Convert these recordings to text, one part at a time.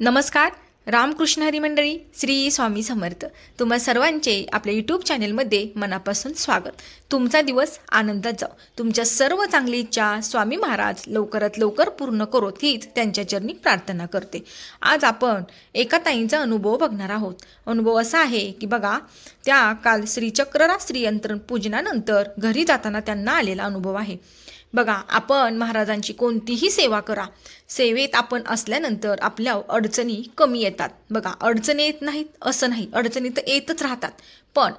नमस्कार रामकृष्ण हरी मंडळी श्री स्वामी समर्थ. तुम्हा सर्वांचे आपल्या यूट्यूब चॅनेलमध्ये मनापासून स्वागत. तुमचा दिवस आनंदात जाऊ तुमच्या सर्व चांगली इच्छा स्वामी महाराज लवकरात लवकर पूर्ण करोत हीच त्यांच्या चरणी प्रार्थना करते. आज आपण एका ताईंचा अनुभव बघणार आहोत. अनुभव असा आहे की बघा त्या काल श्रीचक्ररा श्रीयंत्रण पूजनानंतर घरी जाताना त्यांना आलेला अनुभव आहे. बघा आपण महाराजांची कोणतीही सेवा करा सेवेत आपण असल्यानंतर आपल्या अडचणी कमी येतात. बघा अडचणी येत नाहीत असं नाही. अडचणी तर येतच राहतात. पण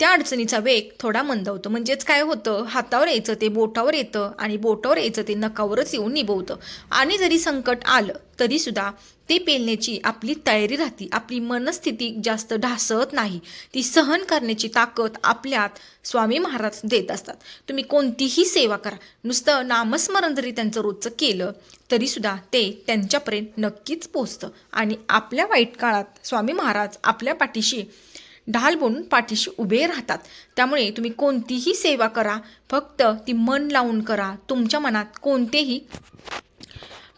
त्या अडचणीचा वेग थोडा मंदावतो. म्हणजेच काय होतं? हातावर यायचं ते बोटावर येतं आणि बोटावर यायचं ते नकावरच येऊन निभवतं. आणि जरी संकट आलं तरीसुद्धा ते पेलण्याची आपली तयारी राहते. आपली मनस्थिती जास्त ढासळत नाही. ती सहन करण्याची ताकद आपल्यात स्वामी महाराज देत असतात. तुम्ही कोणतीही सेवा करा. नुसतं नामस्मरण जरी त्यांचं रोजचं केलं तरीसुद्धा ते त्यांच्यापर्यंत नक्कीच पोचतं आणि आपल्या वाईट काळात स्वामी महाराज आपल्या पाठीशी ढाल बनून पाठीशी उभे राहतात. त्यामुळे तुम्ही कोणतीही सेवा करा फक्त ती मन लावून करा. तुमच्या मनात कोणतेही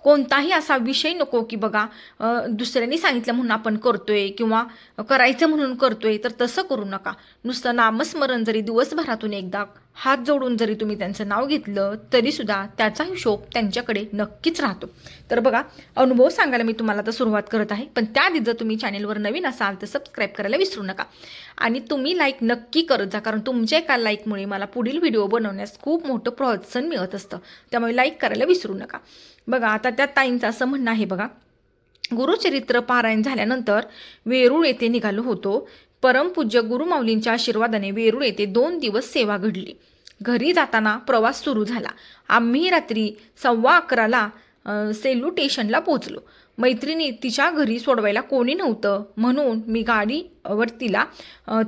कोणताही असा विषय नको की बघा दुसऱ्यांनी सांगितलं म्हणून आपण करतोय किंवा करायचं म्हणून करतोय तर तसं करू नका. नुसतं नामस्मरण जरी दिवसभरातून एकदा हात जोडून जरी तुम्ही त्यांचं नाव घेतलं तरीसुद्धा त्याचा हिशोब त्यांच्याकडे नक्कीच राहतो. तर बघा अनुभव सांगायला मी तुम्हाला आता सुरुवात करत आहे पण त्याआधी जर तुम्ही चॅनेलवर नवीन असाल तर सबस्क्राईब करायला विसरू नका. आणि तुम्ही लाईक नक्की करत जा कारण तुमच्या एका लाईकमुळे मला पुढील व्हिडिओ बनवण्यास खूप मोठं प्रोत्साहन मिळत असतं. त्यामुळे लाईक करायला विसरू नका. बघा आता त्या ताईंचं असं म्हणणं आहे बघा. गुरुचरित्र पारायण झाल्यानंतर वेरूळ येथे निघालो होतो. परमपूज्य गुरुमाऊलींच्या आशीर्वादाने वेरूळ येथे दोन दिवस सेवा घडली. घरी जाताना प्रवास सुरू झाला. आम्ही रात्री सव्वा अकराला सेलू स्टेशनला पोचलो मैत्रिणी तिच्या घरी सोडवायला कोणी नव्हतं म्हणून मी गाडीवर तिला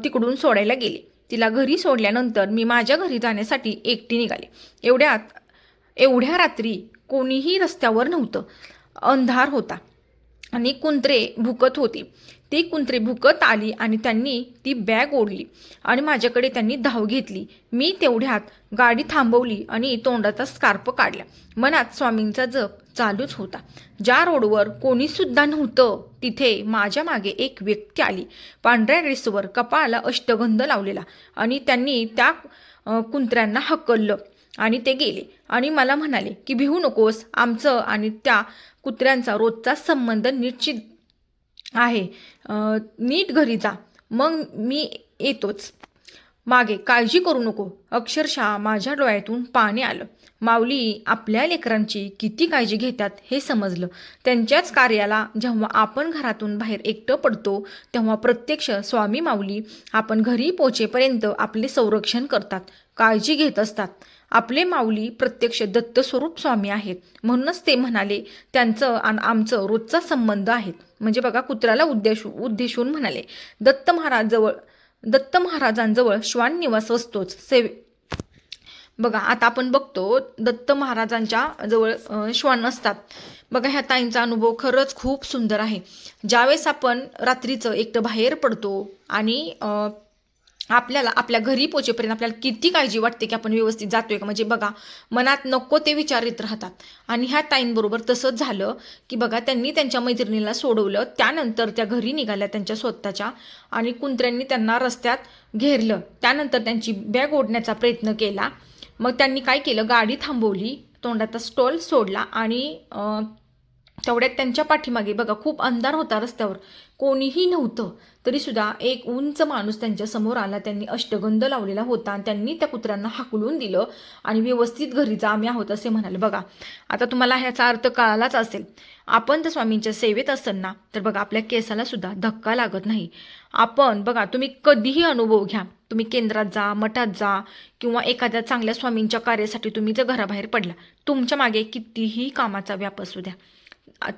तिकडून सोडायला गेले. तिला घरी सोडल्यानंतर मी माझ्या घरी जाण्यासाठी एकटी निघाले. एवढ्यात एवढ्या रात्री कोणीही रस्त्यावर नव्हतं. अंधार होता. आणि कुंत्रे भुकत होती. ती कुंत्रे भुकत आली आणि त्यांनी ती बॅग ओढली आणि माझ्याकडे त्यांनी धाव घेतली. मी तेवढ्यात गाडी थांबवली आणि तोंडाचा स्कार्प काढला. मनात स्वामींचा जप चालूच होता. ज्या रोडवर कोणीसुद्धा नव्हतं तिथे माझ्या मागे एक व्यक्ती आली. पांढऱ्या ड्रेसवर कपाळाला अष्टगंध लावलेला आणि त्यांनी त्या कुंत्र्यांना हकललं. आणि ते गेले. आणि मला म्हणाले की भिवू नकोस. आमचं आणि त्या कुत्र्यांचा रोजचा संबंध निश्चित आहे. नीट घरी जा. मग मी येतोच. मागे काळजी करू नको. अक्षरशः माझ्या डोळ्यातून पाणी आलं. माऊली आपल्या लेकरांची किती काळजी घेतात हे समजलं. त्यांच्याच कार्याला जेव्हा आपण घरातून बाहेर एकटं पडतो तेव्हा प्रत्यक्ष स्वामी माऊली आपण घरी पोचेपर्यंत आपले संरक्षण करतात. काळजी घेत असतात. आपले माऊली प्रत्यक्ष दत्तस्वरूप स्वामी आहेत. म्हणूनच ते म्हणाले त्यांचं आणि आमचं रोजचा संबंध आहेत. म्हणजे बघा कुत्र्याला उद्देश उद्देशून म्हणाले. दत्त महाराजजवळ दत्त महाराजांजवळ श्वान निवास असतोच. सेवे बघा आता आपण बघतो दत्त महाराजांच्या जवळ श्वान असतात. बघा ह्या ताईंचा अनुभव खरंच खूप सुंदर आहे. ज्यावेळेस आपण रात्रीचं एकटं बाहेर पडतो आणि आपल्याला आपल्या घरी पोचेपर्यंत आपल्याला किती काळजी वाटते की आपण व्यवस्थित जातोय का? म्हणजे बघा मनात नको ते विचार येत राहतात. आणि ह्या ताईंबरोबर तसंच झालं की बघा त्यांनी त्यांच्या मैत्रिणीला सोडवलं. त्यानंतर त्या घरी निघाल्या त्यांच्या स्वतःच्या आणि कुंत्र्यांनी त्यांना रस्त्यात घेरलं. त्यानंतर त्यांची बॅग ओढण्याचा प्रयत्न केला. मग त्यांनी काय केलं? गाडी थांबवली. तोंडाचा स्टॉल सोडला आणि तेवढ्यात त्यांच्या पाठीमागे बघा खूप अंधार होता रस्त्यावर. कोणीही नव्हतं. तरीसुद्धा एक उंच माणूस त्यांच्यासमोर आला. त्यांनी अष्टगंध लावलेला होता आणि त्यांनी त्या कुत्र्यांना हाकलून दिलं आणि व्यवस्थित घरी जा आम्ही आहोत असे म्हणाले. बघा आता तुम्हाला ह्याचा अर्थ कळालाच असेल. आपण जर स्वामींच्या सेवेत असताना तर बघा आपल्या केसाला सुद्धा धक्का लागत नाही. आपण बघा तुम्ही कधीही अनुभव घ्या. तुम्ही केंद्रात जा मठात जा किंवा एखाद्या चांगल्या स्वामींच्या कार्यासाठी तुम्ही जर घराबाहेर पडला तुमच्या मागे कितीही कामाचा व्याप असू द्या.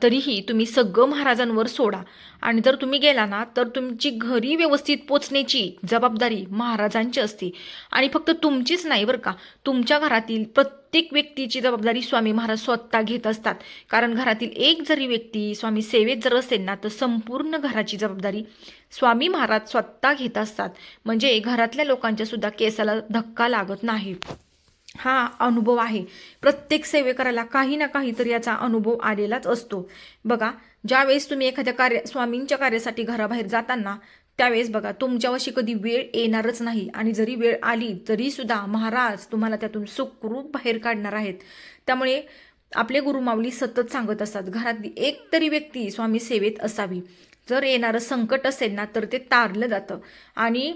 तरीही तुम्ही सगळं महाराजांवर सोडा. आणि जर तुम्ही गेला ना तर तुमची घरी व्यवस्थित पोचण्याची जबाबदारी महाराजांची असते. आणि फक्त तुमचीच नाही बरं का तुमच्या घरातील प्रत्येक व्यक्तीची जबाबदारी स्वामी महाराज स्वतः घेत असतात. कारण घरातील एक जरी व्यक्ती स्वामी सेवेत जर असेल ना तर संपूर्ण घराची जबाबदारी स्वामी महाराज स्वतः घेत असतात. म्हणजे घरातल्या लोकांच्या सुद्धा केसाला धक्का लागत नाही. हा अनुभव आहे. प्रत्येक सेवेकराला काही ना काहीतरी याचा अनुभव आलेलाच असतो. बघा ज्यावेळेस तुम्ही एखाद्या कार्य स्वामींच्या कार्यासाठी घराबाहेर जाताना त्यावेळेस बघा तुमच्यावशी कधी वेळ येणारच नाही. आणि जरी वेळ आली तरीसुद्धा महाराज तुम्हाला त्यातून सुखरूप बाहेर काढणार आहेत. त्यामुळे आपले गुरुमाऊली सतत सांगत असतात घरातली एक तरी व्यक्ती स्वामी सेवेत असावी. जर येणारं संकट असेल ना तर ते तारलं जातं. आणि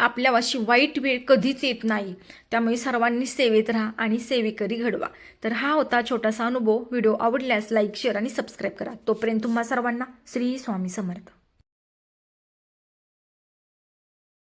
आपल्या वाईट वेळ कधीच येत नाही. त्यामुळे सर्वांनी सेवेत राहा आणि सेवेकरी घडवा. तर हा होता छोटासा अनुभव. व्हिडिओ आवडल्यास लाईक शेअर आणि सबस्क्राईब करा. तोपर्यंत तुम्हा सर्वांना श्री स्वामी समर्थ.